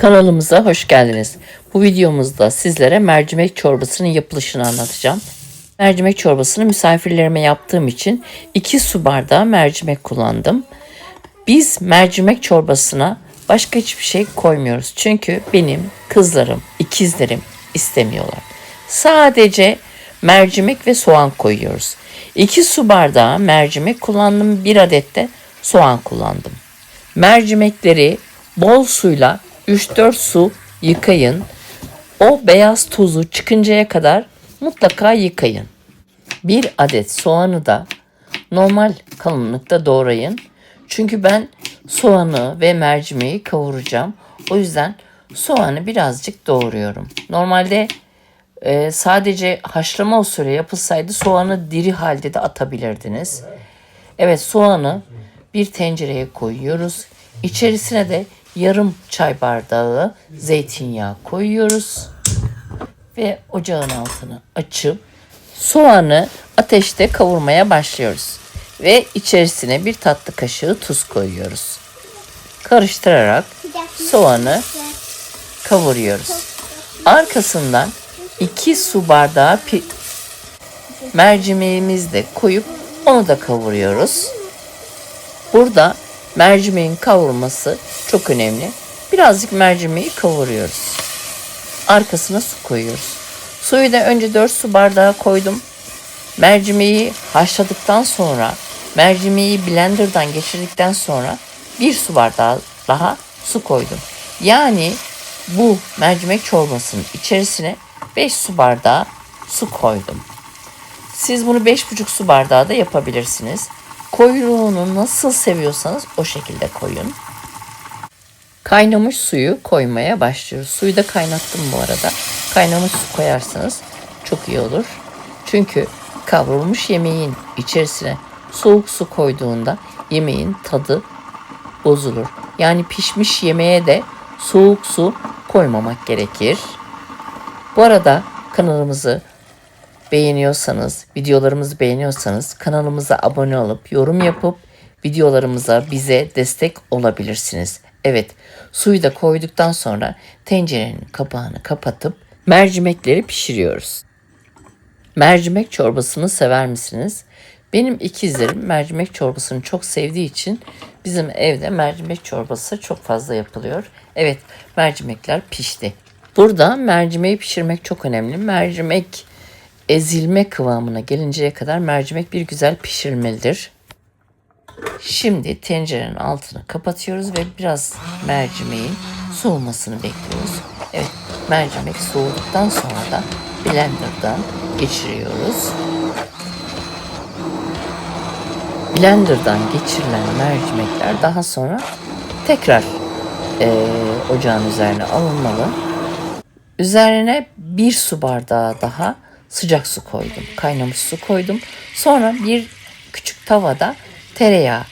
Kanalımıza hoş geldiniz. Bu videomuzda sizlere mercimek çorbasının yapılışını anlatacağım. Mercimek çorbasını misafirlerime yaptığım için 2 su bardağı mercimek kullandım. Biz mercimek çorbasına başka hiçbir şey koymuyoruz. Çünkü benim kızlarım, ikizlerim istemiyorlar. Sadece mercimek ve soğan koyuyoruz. 2 su bardağı mercimek kullandım. 1 adet de soğan kullandım. Mercimekleri bol suyla 3-4 su yıkayın. O beyaz tozu çıkıncaya kadar mutlaka yıkayın. Bir adet soğanı da normal kalınlıkta doğrayın. Çünkü ben soğanı ve mercimeği kavuracağım. O yüzden soğanı birazcık doğruyorum. Normalde e, sadece haşlama usulü yapılsaydı soğanı diri halde de atabilirdiniz. Evet soğanı bir tencereye koyuyoruz. İçerisine de yarım çay bardağı zeytinyağı koyuyoruz. Ve ocağın altını açıp soğanı ateşte kavurmaya başlıyoruz. Ve içerisine bir tatlı kaşığı tuz koyuyoruz. Karıştırarak soğanı kavuruyoruz. Arkasından 2 su bardağı pi- mercimeğimizi de koyup onu da kavuruyoruz. Burada mercimeğin kavurması çok önemli. Birazcık mercimeği kavuruyoruz. Arkasına su koyuyoruz. Suyu da önce 4 su bardağı koydum. Mercimeği haşladıktan sonra, mercimeği blenderdan geçirdikten sonra bir su bardağı daha su koydum. Yani bu mercimek çorbasının içerisine 5 su bardağı su koydum. Siz bunu 5,5 su bardağı da yapabilirsiniz. Koyuluğunu nasıl seviyorsanız o şekilde koyun. Kaynamış suyu koymaya başlıyoruz. Suyu da kaynattım bu arada. Kaynamış su koyarsanız çok iyi olur. Çünkü kavrulmuş yemeğin içerisine soğuk su koyduğunda yemeğin tadı bozulur. Yani pişmiş yemeğe de soğuk su koymamak gerekir. Bu arada kanalımızı beğeniyorsanız, videolarımızı beğeniyorsanız kanalımıza abone olup yorum yapıp videolarımıza bize destek olabilirsiniz. Evet, suyu da koyduktan sonra tencerenin kapağını kapatıp mercimekleri pişiriyoruz. Mercimek çorbasını sever misiniz? Benim ikizlerim mercimek çorbasını çok sevdiği için bizim evde mercimek çorbası çok fazla yapılıyor. Evet, mercimekler pişti. Burada mercimeği pişirmek çok önemli. Mercimek ezilme kıvamına gelinceye kadar mercimek bir güzel pişirmelidir. Şimdi tencerenin altını kapatıyoruz ve biraz mercimeğin soğumasını bekliyoruz. Evet, mercimek soğuduktan sonra da blenderdan geçiriyoruz. Blenderdan geçirilen mercimekler daha sonra tekrar eee, ocağın üzerine alınmalı. Üzerine bir su bardağı daha sıcak su koydum. Kaynamış su koydum. Sonra bir küçük tavada tereyağı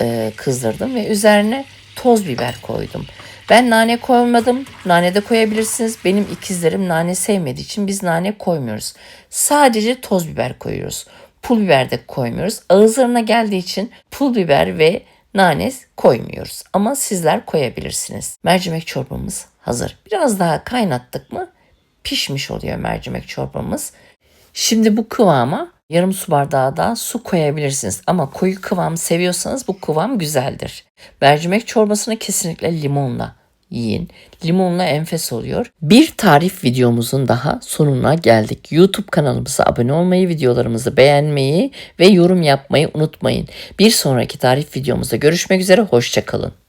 e, kızdırdım ve üzerine toz biber koydum. Ben nane koymadım. Nane de koyabilirsiniz. Benim ikizlerim nane sevmediği için biz nane koymuyoruz. Sadece toz biber koyuyoruz. Pul biber de koymuyoruz. Ağızlarına geldiği için pul biber ve nane koymuyoruz. Ama sizler koyabilirsiniz. Mercimek çorbamız hazır. Biraz daha kaynattık mı pişmiş oluyor mercimek çorbamız. Şimdi bu kıvama yarım su bardağı da su koyabilirsiniz. Ama koyu kıvam seviyorsanız bu kıvam güzeldir. Mercimek çorbasını kesinlikle limonla yiyin. Limonla enfes oluyor. Bir tarif videomuzun daha sonuna geldik. YouTube kanalımıza abone olmayı, videolarımızı beğenmeyi ve yorum yapmayı unutmayın. Bir sonraki tarif videomuzda görüşmek üzere. Hoşçakalın.